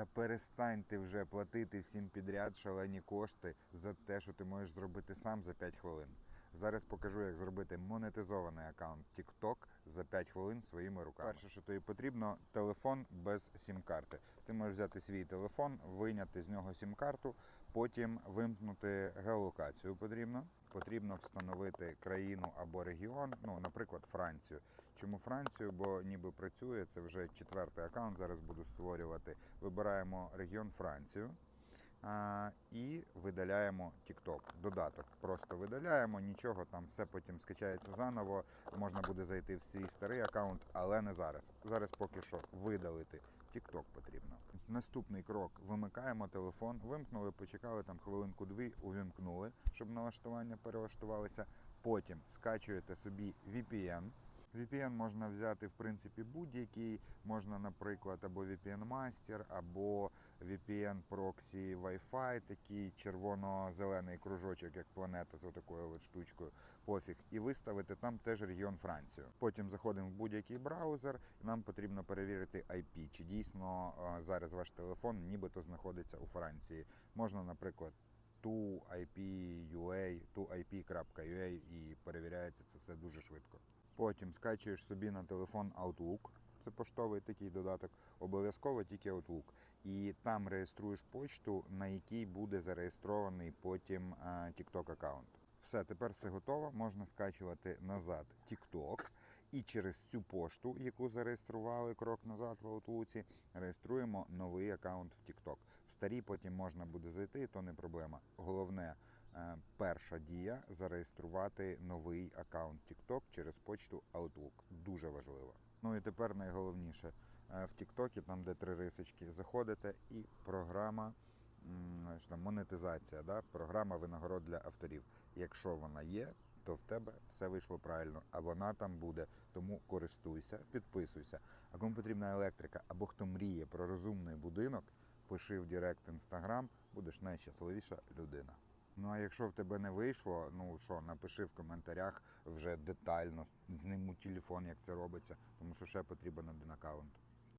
Та перестань ти вже платити всім підряд шалені кошти за те, що ти можеш зробити сам за 5 хвилин. Зараз покажу, як зробити монетизований аккаунт TikTok за 5 хвилин своїми руками. Перше, що тобі потрібно, телефон без сім-карти. Ти можеш взяти свій телефон, вийняти з нього сім-карту, потім вимкнути геолокацію потрібно. Потрібно встановити країну або регіон, ну, наприклад, Францію. Чому Францію? Бо ніби працює, це вже четвертий аккаунт. Зараз буду створювати. Вибираємо регіон Францію. І видаляємо TikTok. Додаток. Просто видаляємо, нічого там, все потім скачається заново. Можна буде зайти в свій старий аккаунт, але не зараз. Зараз поки що видалити TikTok потрібно. Наступний крок: вимикаємо телефон, вимкнули, почекали там хвилинку-дві, увімкнули, щоб налаштування перелаштувалися. Потім скачуєте собі VPN. VPN можна взяти в принципі будь-який. Можна, наприклад, або VPN Master, або VPN Proxy Wi-Fi, такий червоно-зелений кружочок, як планета з такою от штучкою. Пофіг, і виставити там теж регіон Францію. Потім заходимо в будь-який браузер, і нам потрібно перевірити IP, чи дійсно е, зараз ваш телефон нібито знаходиться у Франції. Можна, наприклад. to.ip.ua, to.ip.ua і перевіряється це все дуже швидко. Потім скачуєш собі на телефон Outlook. Це поштовий такий додаток, обов'язково тільки Outlook. І там реєструєш почту, на якій буде зареєстрований потім е, TikTok аккаунт. Все, тепер все готово. Можна скачувати назад TikTok. І через цю пошту, яку зареєстрували крок назад в Outlook, реєструємо новий аккаунт в TikTok. В старій потім можна буде зайти, то не проблема. Головне, е, перша дія зареєструвати новий аккаунт TikTok через почту Outlook. Дуже важливо. Ну і тепер найголовніше Е, в TikTok, там де три рисочки, заходите і програма. що там, монетизація, да? програма винагород для авторів. Якщо вона є, то в тебе все вийшло правильно, а вона там буде. Тому користуйся, підписуйся. А кому потрібна електрика, або хто мріє про розумний будинок, пиши в Директ Інстаграм, будеш найщасливіша людина. Ну а якщо в тебе не вийшло, ну що, напиши в коментарях вже детально, зніму телефон, як це робиться, тому що ще потрібен один аккаунт.